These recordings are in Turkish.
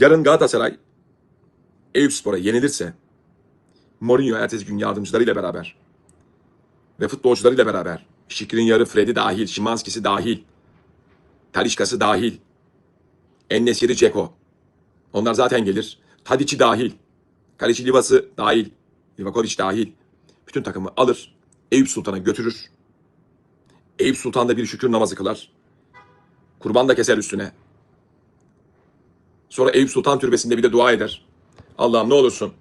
Yarın Galatasaray Eyüpspor'a yenilirse Mourinho ertesi gün yardımcılarıyla beraber ve futbolcularıyla beraber Şikrin yarı Fred'i dahil, Şimanski'si dahil, Talişka'sı dahil, Ennesiri Ceko. Onlar zaten gelir. Tadiç'i dahil. Kaleci Livas'ı dahil. Livakovic dahil. Bütün takımı alır. Eyüp Sultan'a götürür. Eyüp Sultan da bir şükür namazı kılar. Kurban da keser üstüne. Sonra Eyüp Sultan Türbesi'nde bir de dua eder. Allah'ım ne olursun.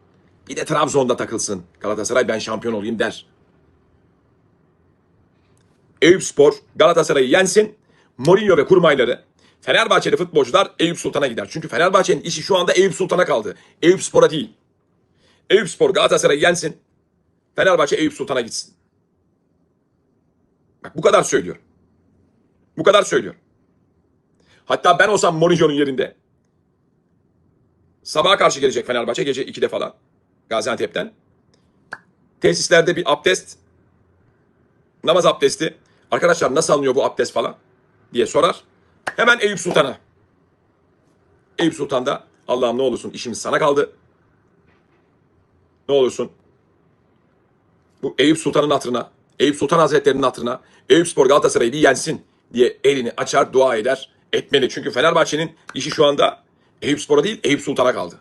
Bir de Trabzon'da takılsın. Galatasaray ben şampiyon olayım der. Eyüp Spor Galatasaray'ı yensin. Mourinho ve kurmayları Fenerbahçeli futbolcular Eyüp Sultan'a gider. Çünkü Fenerbahçe'nin işi şu anda Eyüp Sultan'a kaldı. Eyüp Spor'a değil. Eyüp Spor Galatasaray'ı yensin. Fenerbahçe Eyüp Sultan'a gitsin. Bak bu kadar söylüyorum. Bu kadar söylüyorum. Hatta ben olsam Mourinho'nun yerinde sabaha karşı gelecek Fenerbahçe gece 2'de falan Gaziantep'ten. Tesislerde bir abdest namaz abdesti. Arkadaşlar nasıl alınıyor bu abdest falan diye sorar. Hemen Eyüp Sultan'a. Eyüp Sultan da Allah'ım ne olursun işimiz sana kaldı. Ne olursun. Bu Eyüp Sultan'ın hatırına, Eyüp Sultan Hazretleri'nin hatırına Eyüp Spor Galatasaray'ı bir yensin diye elini açar dua eder etmeli. Çünkü Fenerbahçe'nin işi şu anda Eyüp Spor'a değil Eyüp Sultan'a kaldı.